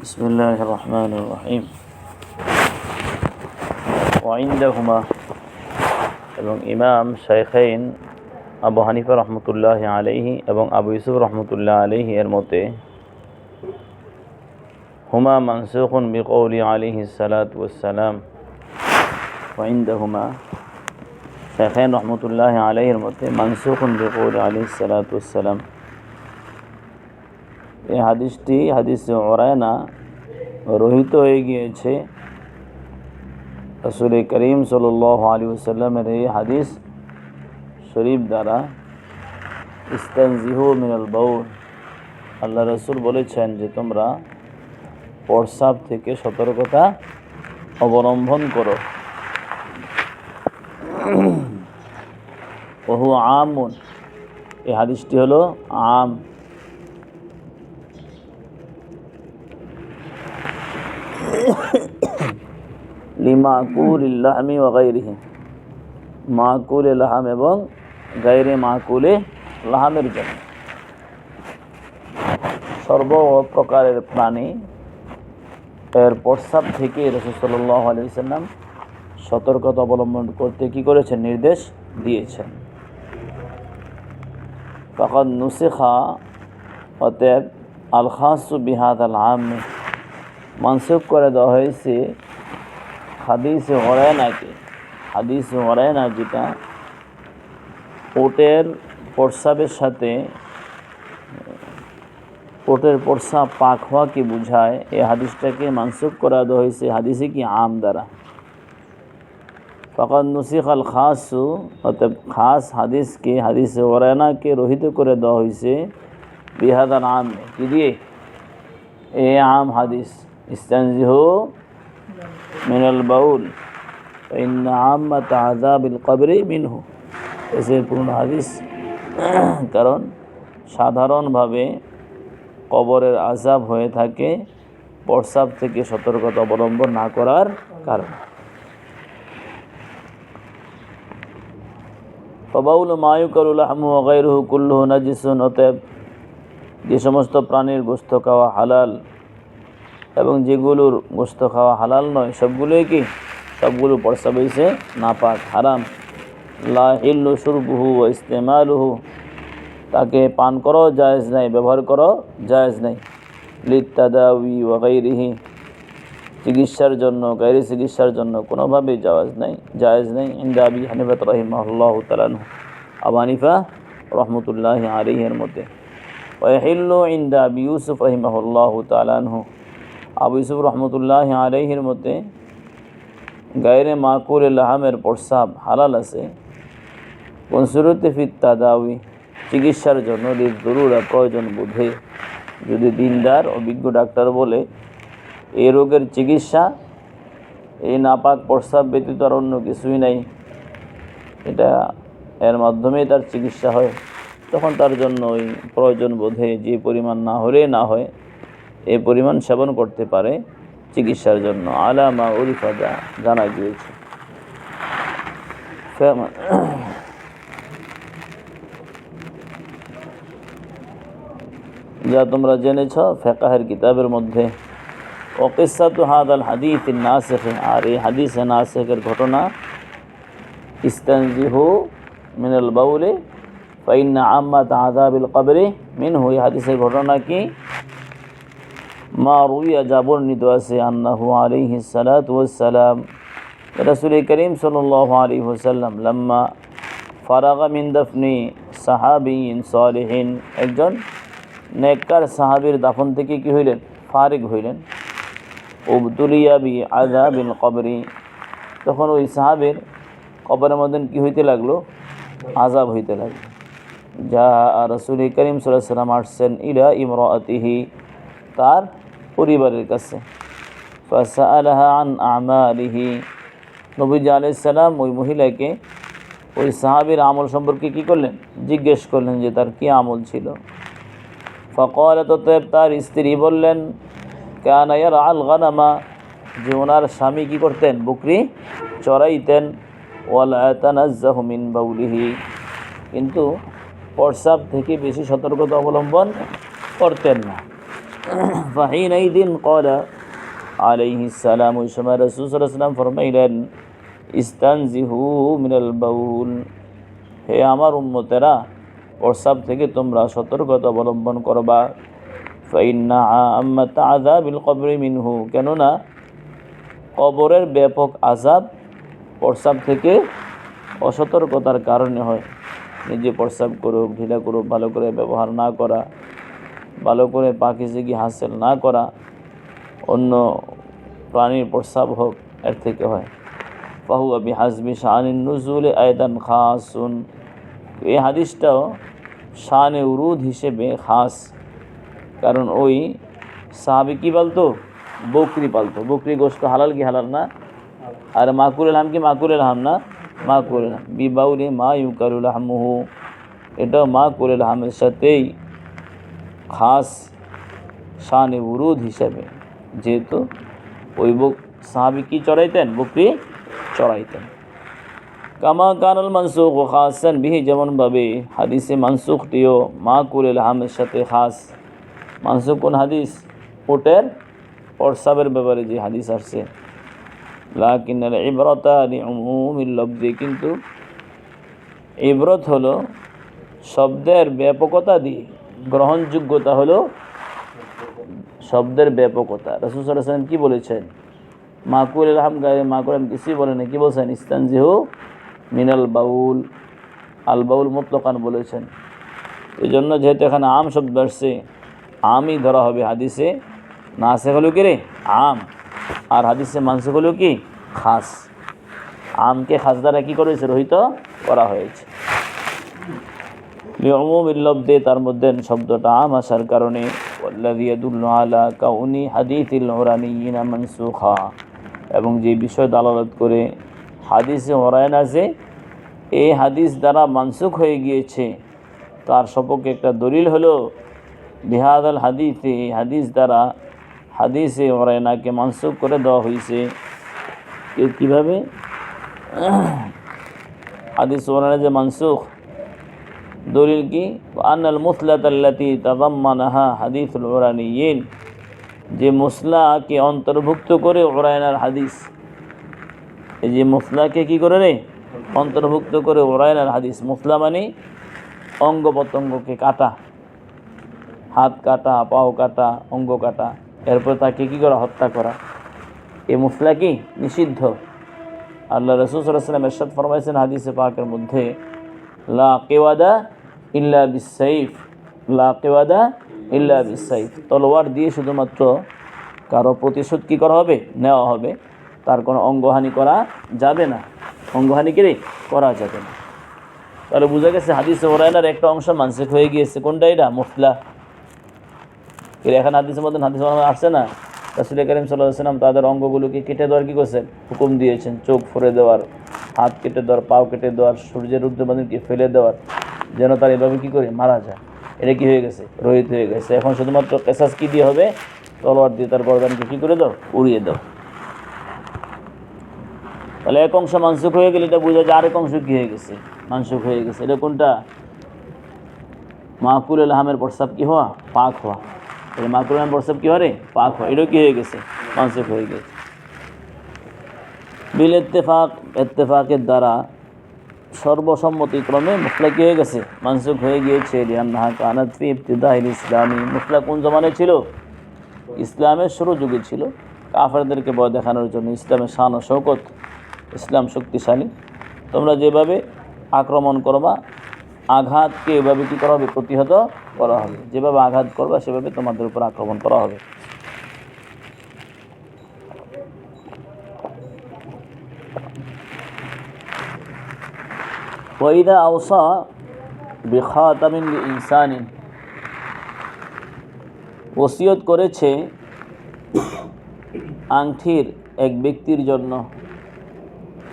بسم الله الرحمن الرحيم وعندهما এবং ইমাম শাইখাইন আবু হানিফা রহমতুল্লাহ আলাইহি এবং আবু ইউসুফ রহমতুল্লাহ আলাইহি এর মতে হুমা মানসুখুন বিকৌলি আলিহি সালাত ওয়াসালাম ওয়াইন্দাহুমা শাইখাইন রহমতুল্লাহ আলাইহির মতে মানসুখুন বিকৌলি আলিহি সালাত ওয়াসালাম এই হাদিসটি হাদিস ওরায়না রহিত হয়ে গিয়েছে। রসুল করিম সাল আলী সাল্লামের এই হাদিস শরীফ দ্বারা ইস্তানজিহু মিনাল বাউল। আল্লাহ রসুল বলেছেন যে তোমরা প্রসাব থেকে সতর্কতা অবলম্বন করো। বহু আমুন। এই হাদিসটি হলো আম। লিমাকুল ইল্লাহমি ওগাইরিহি মাকুল লাহাম এবং গাইরে মাকুলে লাহামের জন্য। সর্ব প্রকারের প্রাণী এর প্রস্তাব থেকে রসুল সাল্লাহ সাল্লাম সতর্কতা অবলম্বন করতে কি করেছেন? নির্দেশ দিয়েছেন। তখন নুসিখা অতএব আল বিহাদ আল আমি মানসুখ করে দেওয়া হয়েছে। হাদিসে হরায়নাকে হাদিসে হরায়না যেটা ওটের প্রস্রাবের সাথে, ওটের প্রস্রাব পাক হওয়াকে বোঝায়। এই হাদিসটাকে মানসুখ করা দেওয়া হয়েছে। হাদিসে কি আম দ্বারা? ফকত নুসিখ আল খাসু, অতএব খাস হাদিসকে, হাদিসে ওরায়নাকে রহিত করে দেওয়া হয়েছে। বিহাদান আম কি দিয়ে? এ আম হাদিস। ইস্তানজিহু মিনাল বাউল আম্মাত আযাবিল কবরি মিনহু। এসে পূর্ণ হাদিস। কারণ সাধারণভাবে কবরের আজাব হয়ে থাকে প্রস্রাব থেকে সতর্কতা অবলম্বন না করার কারণ। ফবাউল মায়ুকারুল আহমু অগাইরুহু কুল্লুহু নাজিসুন। অতএব যে সমস্ত প্রাণীর গোস্ত খাওয়া হালাল এবং যেগুলোর গোস্ত খাওয়া হালাল নয়, সবগুলোই কি? সবগুলো পরসা বইছে নাপাক, হারাম। লা হিল্লু সুরবুহু ইস্তেমালুহু। তাকে পান করো, জায়েজ নাই, ব্যবহার করো, জায়েজ নাই। লিত্তাদাউি ওয়াগাইরিহি চিকিৎসার জন্য, গাইরি চিকিৎসার জন্য কোনোভাবেই জায়েজ নাই, জায়েজ নেই। ইন্দা আবি হানিফাত রহিমাহুল্লাহ তালানহু আবু হানিফা রহমতুল্লাহ আলিহের মধ্যে। ওয়াহিল্লু ইন্দা আবি ইউসুফ রহিমাহুল্লাহ তালানহু আবু ইউসুফ রহমতুল্লাহ আলহির মতে, গায়রে মাকুর লাহামের প্রস্রাব হালাল আছে। কনসুরতে ফিত তাদাউি চিকিৎসার জন্য দরুরা প্রয়োজন বোধে। যদি দিনদার অভিজ্ঞ ডাক্তার বলে এই রোগের চিকিৎসা, এই নাপাক প্রস্রাব ব্যতীত আর অন্য কিছুই নাই। এটা এর মাধ্যমেই তার চিকিৎসা হয়। তখন তার জন্য ওই প্রয়োজন বোধে যে পরিমাণ না হলে না হয়। এই পরিমাণ সেবন করতে পারে চিকিৎসার জন্য। আলামা উরিফা জানা গিয়েছে। যা তোমরা জেনেছ ফেকাহের কিতাবের মধ্যে। ওকিসাত হাদ আল হাদিস নাসেখে। আর এই হাদিসে নাসেখের ঘটনা, ইস্তানজিহু মিনাল বাউলে, ফাইন্না আম্মাত আদাবিল কবরে। মিন হুই হাদিসের ঘটনা কি? মা রুইয়া যা বর্ণিত আছে আন্নাহু আলিহি সালাত ওয়াসালাম রসুল করিম সাল্লাহ আলী হুসাল্লাম লাম্মা ফারাগা মিন দফনি সাহাবিন সালেহিন। একজন নেককার সাহাবির দাফন থেকে কি হইলেন? ফারিক হইলেন। উবতুলিয়া বি আজা বিন কবরি। তখন ওই সাহাবের কবরের মধ্যে কী হইতে লাগল? আজাব হইতে লাগল। যা রসুল করিম সাল্লাহ সাল্লাম আসছেন ইলা ইমরাতিহি। তার পরিবারের কাছে। ফাসা আলাহা আন ওই মহিলাকে, ওই সাহাবির আমল সম্পর্কে কি করলেন? জিজ্ঞেস করলেন যে তার কি আমল ছিল। ফকল ততএব তার স্ত্রী বললেন, কেন আল গানামা। যে ওনার স্বামী কী করতেন? বকরি চড়াইতেন। ওয়াল আয়তানাজ্জাহমিন বাউলিহি। কিন্তু প্রস্রাব থেকে বেশি সতর্কতা অবলম্বন করতেন না। فحينئذ قال عليه السلام ওই সময় রসুল সাল্লাম ফরমাইলেন ইস্তানজিহু মিনাল বাউল হে আমার উম্মতেরা প্রস্রাব থেকে তোমরা সতর্কতা অবলম্বন করবা ফাইন্না আম্মাত আযাবিল কবরি মিনহু কেননা কবরের ব্যাপক আজাব প্রস্রাব থেকে অসতর্কতার কারণে হয় নিজে প্রস্রাব করুক ঢিলা করুক ভালো করে ব্যবহার না করা ভালো করে পাখি পাখিজিগি হাসিল না করা অন্য প্রাণীর প্রস্রাব হোক, এর থেকে হয়। ফাহু আবি হাসবি শাহানিন নজুলে আয়দান খাসুন। এই হাদিসটাও শানে উরুদ হিসেবে খাস, কারণ ওই সাহাবি কী বলতো? বকরি পালতো। বকরি গোস্ত হালাল কি হালাল না? আর মাকুরেল হাম কি মাকুরেল হাম না? মাকুরেল হাম। বিবাউলি মা ইউকারুল হামুহু। এটাও মাকুরেল হামের সাথেই খাস শান উরুদ হিসেবে। যেহেতু ওই বক সাহাবি কি চড়াইতেন? বকরি চড়াইতেন। কামা কানাল মানসুখ ও খাসান বিহি যেমনভাবে হাদিসে মানসুখটিও মা কুরেল হামের সাথে খাস। মানসুখ কোন হাদিস? ওটের প্রসাবের ব্যাপারে যে হাদিস আসছে। লাকিন ইবরতা লব্দি কিন্তু ইবরত হলো শব্দের ব্যাপকতা দিয়ে গ্রহণযোগ্যতা হলো শব্দের ব্যাপকতা। রসুল সাল্লাম কি বলেছেন? মাকুল আলহাম গায়ে মাকুল আলহাম কিছুই বলেন কি বলছেন? ইস্তানজিহু মিনাল বাউল। আল বাউল মুতলকান বলেছেন। এই জন্য যেহেতু এখানে আম শব্দ আসছে, আমই ধরা হবে হাদিসে। নাসে হলো কি রে? আম। আর হাদিসে মানসে হলো কি? খাস। আমকে খাস দ্বারা কী করেছে রহিত করা হয়েছে। লিউমিল্লব্দে তার মধ্যে শব্দটা আম আসার কারণে আলা কাউনি হাদিসিল উরানিয়িনা মানসুখা, এবং যে বিষয় দালালত করে হাদিসে ওরায়ন আছে এই হাদিস দ্বারা মানসুখ হয়ে গিয়েছে। তার সপক্ষে একটা দলিল হলো বিহাদ আল হাদিসে, এই হাদিস দ্বারা হাদিসে ওরায়নাকে মানসুখ করে দেওয়া হয়েছে কীভাবে? হাদিস ওরায়না যে মানসুখ দলিল কি? আনাল মুসলাত আল্লাতি তাজাম্মানাহা হাদিসুল ওরানিয়িন যে মুসলাকে অন্তর্ভুক্ত করে ওরায়নার হাদিস। এই যে মুসলাকে কি করে রে? অন্তর্ভুক্ত করে ওরায়নার হাদিস। মুসলা মানে অঙ্গ প্রত্যঙ্গকে কাটা। হাত কাটা, পাও কাটা, অঙ্গ কাটা। এরপর তাকে কী করা? হত্যা করা। এ মুসলা কি? নিষিদ্ধ। আল্লাহ রসুল সাল্লাম এরশাদ ফরমাইছেন হাদিসে পাকের মধ্যে, লা কেওয়াদা ইল্লা বিসাইফ, লা কেওয়াদা ইল্লা বিসাইফ। তলোয়ার দিয়ে শুধুমাত্র কারও প্রতিশোধ কী করা হবে? নেওয়া হবে। তার কোনো অঙ্গহানি করা যাবে না। অঙ্গহানি কিরে করা যাবে না। তাহলে বোঝা গেছে হাদিসে ওরাইনার একটা অংশ মানসিক হয়ে গিয়েছে। কোনটা এটা? মুফলা এর এখন হাদিসের মধ্যে হাদিস আসছে না? রাসুল করিম সাল্লাহ সাল্লাম তাদের অঙ্গগুলোকে কেটে দেওয়ার কী করছেন? হুকুম দিয়েছেন। চোখ ফরে দেওয়ার, হাত কেটে দেওয়ার, পাও কেটে দেওয়ার, সূর্যের ঊর্ধ্ববাদীকে ফেলে দেওয়ার। যেন তার এভাবে কী করে মারা যায়। এটা কি হয়ে গেছে? রোহিত হয়ে গেছে। এখন শুধুমাত্র কেসাস কী দিয়ে হবে? তলোয়ার দিয়ে তার গরদানকে কী করে দাও? উড়িয়ে দাও। তাহলে এক অংশ মানসুখ হয়ে গেলে এটা বোঝা যায় আরেক অংশ কী হয়ে গেছে? মানসুখ হয়ে গেছে। এটা কোনটা? মাহকুল আলহামের প্রস্তাব কী হওয়া? পাক হওয়া। তাহলে মাহকুল আলহাম প্রস্তাব কী হওয়া রে? পাক হওয়া। এটাও কী হয়ে গেছে? মানসুখ হয়ে গেছে। বিল ইত্তেফাক, ইত্তেফাকের দ্বারা সর্বসম্মতিক্রমে মুখলা কী হয়ে গেছে। মানসুখ হয়ে গিয়েছে। ইসলামী। মুখলা কোন জমানে ছিল? ইসলামের শুরু যুগে ছিল। কাফেরদেরকে ভয় দেখানোর জন্য ইসলামের শান ও শৌকত ইসলাম শক্তিশালী। তোমরা যেভাবে আক্রমণ করবা, আঘাতকে এভাবে কী করা হবে? প্রতিহত করা হবে। যেভাবে আঘাত করবা, সেভাবে তোমাদের উপর আক্রমণ করা হবে। ওয়াইদা আওসা বিখাতামিন ইনসানিন ওসিয়ত করেছে আংটির এক ব্যক্তির জন্য।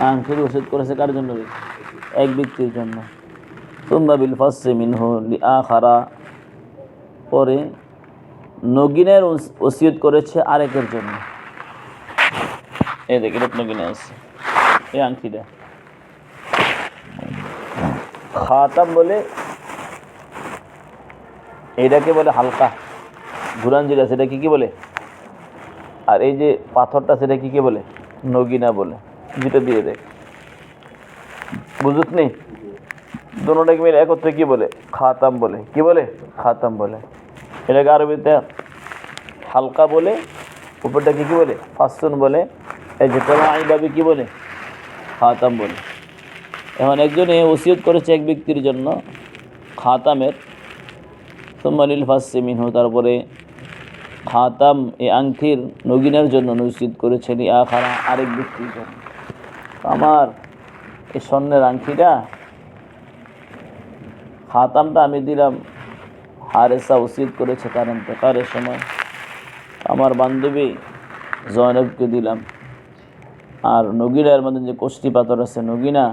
আংটির ওসিয়ত করেছে কার জন্য? এক ব্যক্তির জন্য। তুম্বা বিল ফাসে মিনহু আখারা পরে নগিনের ওস- ওসিয়ত করেছে আরেকের জন্য। এ দেখে নগিনে আছে। এই আংটিটা। খাতাম বলে এটাকে বলে হালকা যেটা সেটা কি কি বলে? আর এই যে পাথরটা সেটা কি কি বলে? নগিনা বলে, যেটা দিয়ে দেখ বুঝুত নেই? দুটাকে মিলে একত্রে কি বলে? খাতাম বলে। কি বলে? খাতাম বলে। এটাকে আরবিতে হালকা বলে, উপরটাকে কি বলে? ফাসুন বলে। এই যেটা আইভাবে কি বলে? খাতাম বলে। এখন একজনে ওসিয়ত করেছে এক ব্যক্তির জন্য, খাতামের। সোমালিল ফাসে মিনহু, তারপরে খাতাম এ আংটির নগিনের জন্য নসিদ করেছেন আখারা আরেক ব্যক্তির জন্য। আমার এই স্বর্ণের আংটিটা খাতামটা আমি দিলাম, হারেসা ওসিদ করেছে তার ইন্তকারের সময়। আমার বান্ধবী জয়নবকে দিলাম। আর নগিনার মধ্যে যে কোষ্ঠী পাথর আছে, নগিনা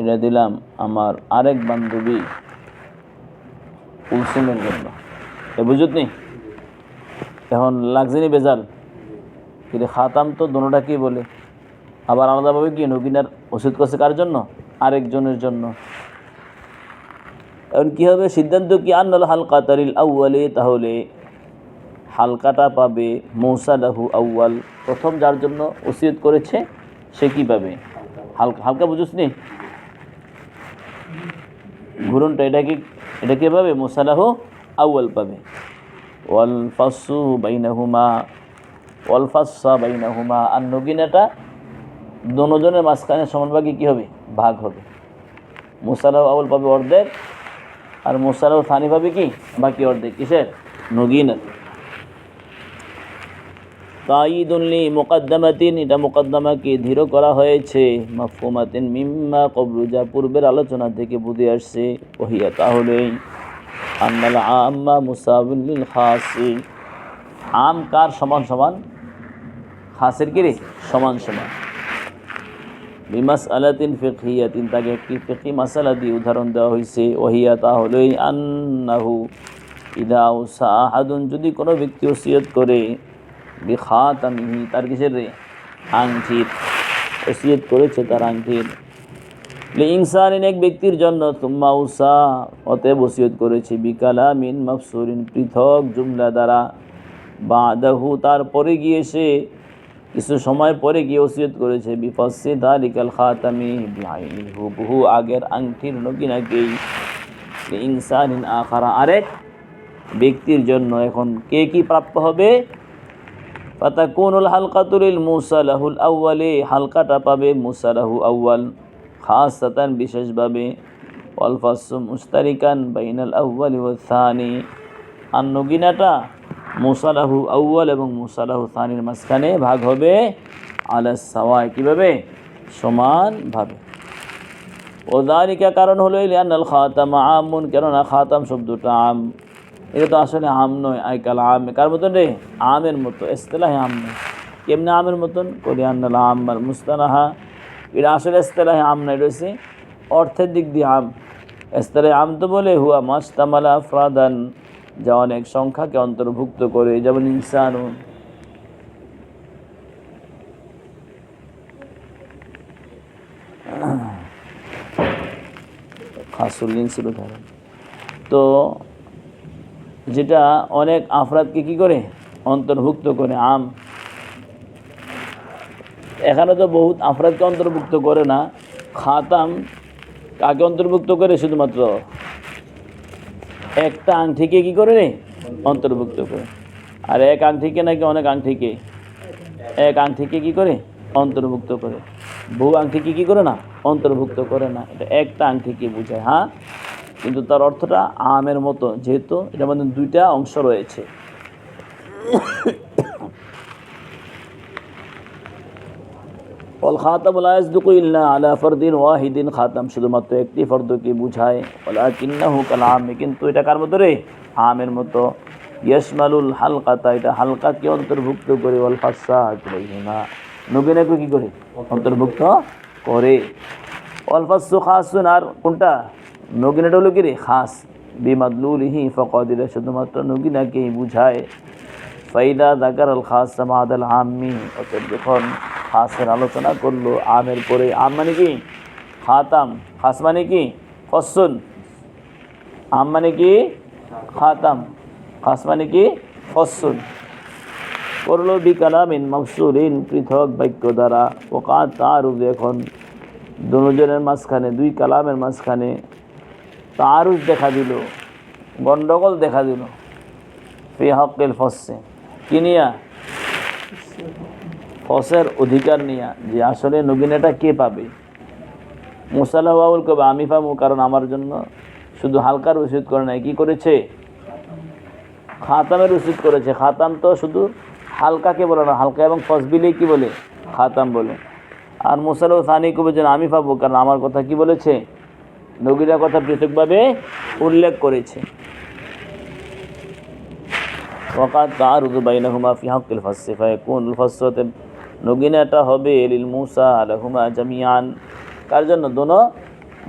এটা দিলাম আমার আরেক বান্ধবী কুলসুমের জন্য। এ বুঝত নি? এখন লাগজেনি বেজাল। কিন্তু খাতাম তো দোনোটা কি বলে? আবার আলাদাভাবে কি নগিনার ওষুধ করছে কার জন্য? আরেকজনের জন্য। এখন কী হবে? সিদ্ধান্ত কি? আন্নাল হালকা তারিল আউ্বালে তাহলে হালকাটা পাবে মৌসা মৌসালাহু আউ্বাল প্রথম যার জন্য ওসিয়ত করেছে সে কি পাবে? হালকা হালকা বুঝুস নি? ঘুরনটা এটা কি, এটা কে পাবে মোসালাহ আউ্বাল পাবে। ওয়াল বাইনাহুমা ওয়াল বাইনাহুমা, আর নগিনাটা দনোজনের মাঝখানে সমানভাগে কী হবে? ভাগ হবে। মোসালাহ আউল পাবে অর্ধেক, আর মোসালাহ থানি পাবে কি? বাকি অর্ধেক। কিসের? নগিনার। তাইদুল্লি মোকদ্দমাতিন, এটা মোকদ্দমাকে ধীর করা হয়েছে। মাফুমাতিন মিম্মা কবরু, যা পূর্বের আলোচনা থেকে বুঝে আসছে। ওহিয়া তাহলেই আন্নাল আম্মা মুসাবিল খাসি আম কার সমান সমান? খাসের কি রে? সমান সমান। বিমাস আলাতিন ফিকহিয়াতিন, তাকে একটি ফিকি মাসালা দিয়ে উদাহরণ দেওয়া হয়েছে। ওহিয়া তাহলেই আন্নাহু ইদা উসা আহাদুন, যদি কোনো ব্যক্তি ওসিয়ত করে বিখাতামিহি, তার কিসের রে? আংটির ওসিয়ত করেছে তার আংটির লি ইনসানিন এক ব্যক্তির জন্য। তুম্মা উসা, অতএব ওসিয়ত করেছে। বিকালামিন মাফসুরিন, পৃথক জুমলা দ্বারা। বাদাহু তারপরে গিয়ে সে কিছু সময় পরে গিয়ে ওসিয়ত করেছে। বিফসে দালিকাল খাতামি, বিআইনি হুবহু, আগের আংটির নকিনাকেই লি ইনসানিন আখারা, আরেক ব্যক্তির জন্য। এখন কে কি প্রাপ্য হবে? ফাতাকুনুল হালকাতুলিল মুসালাহুল আউ্বালে হালকাটা পাবে মুসালাহু আউ্বাল খাসাতান বিশেষভাবে অলফাসু মুস্তারিকান বাইনাল আউ্বালি ও থানি আর নগিনাটা মুসালাহু আউ্বাল এবং মুসালাহু থানির মাঝখানে ভাগ হবে আলাস সাওয়ায় কীভাবে? সমানভাবে। ওদারিকা কারণ হলো লিয়ান্নাল খাতাম আমুন কেননা খাতাম শব্দটা আম। এটা তো আসলে আম নয় আইকাল আম। কার মতন রে? আমের মতো এস্তেলাহে আম নয়। কেমনি আমের মতন? করি আন্নাল আম আর মুস্তানাহা। এটা আসলে এস্তেলাহে আম নয় রয়েছে অর্থের দিক দিয়ে আম। এস্তেলাহে আম তো বলে, হুয়া মাস্তামালা ফ্রাদান যা অনেক সংখ্যাকে অন্তর্ভুক্ত করে। যেমন ইনসান। খাসুল্লিন ছিল ধরেন তো যেটা অনেক আফরাদকে কি করে? অন্তর্ভুক্ত করে, আম। এখানে তো বহুত আফরাদকে অন্তর্ভুক্ত করে না, খাতাম কাকে অন্তর্ভুক্ত করে শুধুমাত্র? একটা আংটিকে কি করে রে? অন্তর্ভুক্ত করে। আর এক আংটিকে নাকি অনেক আংটিকে? এক আংটিকে কি করে? অন্তর্ভুক্ত করে। বহু আংটিকে কি করে না? অন্তর্ভুক্ত করে না। এটা একটা আংটিকে বোঝায় হ্যাঁ? কিন্তু তার অর্থটা আমের মতো, যেহেতু এটার মধ্যে দুইটা অংশ রয়েছে। অল খাতাম লাজদুকু ইল্লা আলা ফরদিন ওয়াহিদিন, খাতাম শুধুমাত্র একটি ফর্দকে বুঝায়। ওলা কিন্নাহু কাল আমে কিন্তু এটা কার মতো রে? আমের মতো। ইয়সমালুল হালকাতা এটা হালকাকে অন্তর্ভুক্ত করে ওয়াল ফাসা হিমা নবীনাকে কি করে? অন্তর্ভুক্ত করে। অল্ফাসু খাসুন, আর কোনটা? নগিনাটা হলো কি রে খাস, বিমাদলুলিহি ফকদিরা শুধুমাত্র নগিনাকেই বুঝায়। ফাইদা দাকার আল খাস সামাদ আল আম্মি, অতএব যখন খাসের আলোচনা করল, আমের পরে আম মানে কি? খাতাম। খাস মানে কি? ফসুন আম মানে কি? খাতাম। খাস মানে কি? ফসল। করল বিকালামিন মফসুলিন পৃথক বাক্য দ্বারা ওকাত তারুজ এখন দুজনের মাঝখানে, দুই কালামের মাঝখানে তারুজ দেখা দিল গণ্ডগোল দেখা দিল। ফি হকেল ফসে কি নিয়া? ফসের অধিকার নিয়া, যে আসলে নগিনাটা কে পাবে? মুসাল্লাহ বাবুল কবে আমি পাবো? কারণ আমার জন্য শুধু হালকার উচিত করে নাই, কি করেছে? খাতামের উচিত করেছে। খাতাম তো শুধু হালকাকে বলে না, হালকা এবং ফসবিলে কি বলে? খাতাম বলে। আর মুসাল্লাহ সানি কবে যেন আমি পাবো? কারণ আমার কথা কি বলেছে? নগিরা কথা পৃথকভাবে উল্লেখ করেছে। ওকাত তারুদু বাইনাহুমা ফি হাক্কিল ফাসসি, ফায়াকুনুল ফাসসাতে নগিনাটা হবে লিল মুসা আলাহুমা জামিয়ান কার জন্য? দোনো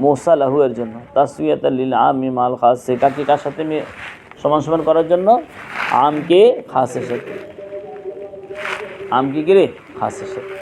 মুসা লাহু এর জন্য। তাসবিয়াতাল লিল আমি মাল খাসে কাকে কার সাথে সমান সমান করার জন্য? আমকে খাসের সাথে। আম কি কিরে খাসের সাথে।